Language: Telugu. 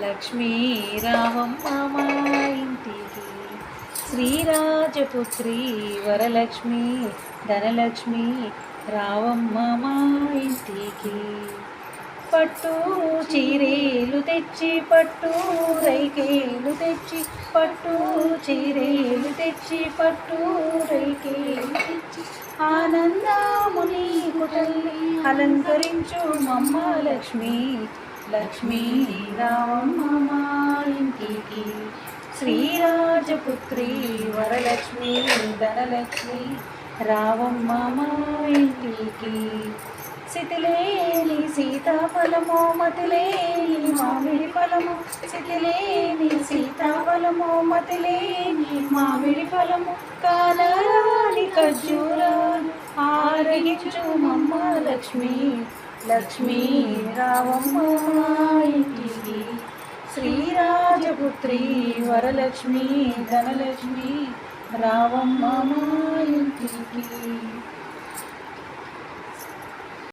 లక్ష్మీ రావమ్మ మా ఇంటికి. శ్రీరాజపుత్రి వరలక్ష్మి ధనలక్ష్మి రావమ్మ మా ఇంటికి. పట్టు చీరేలు తెచ్చి పట్టు రైకేలు తెచ్చి పట్టు చీరేలు తెచ్చి పట్టు రైకేలు తెచ్చి ఆనందముని కుటల్ని అలంకరించు మమ్మ లక్ష్మి. లక్ష్మీ రావమ్మ ఇంటికి. శ్రీరాజపుత్రి వరలక్ష్మి ధనలక్ష్మి రావమ్మ ఇంటికి. సితిలేని సీతాఫలము మతిలేని మామిడి ఫలము. సితిలేని సీతాఫలము మతిలేని మామిడి ఫలము. కానరాని ఖర్జూరాలు ఆరగించు లక్ష్మి లక్ష్మీ రావమ్మ ఇంటికి శ్రీరాజపుత్రి వరలక్ష్మి ధనలక్ష్మి రావమ్మ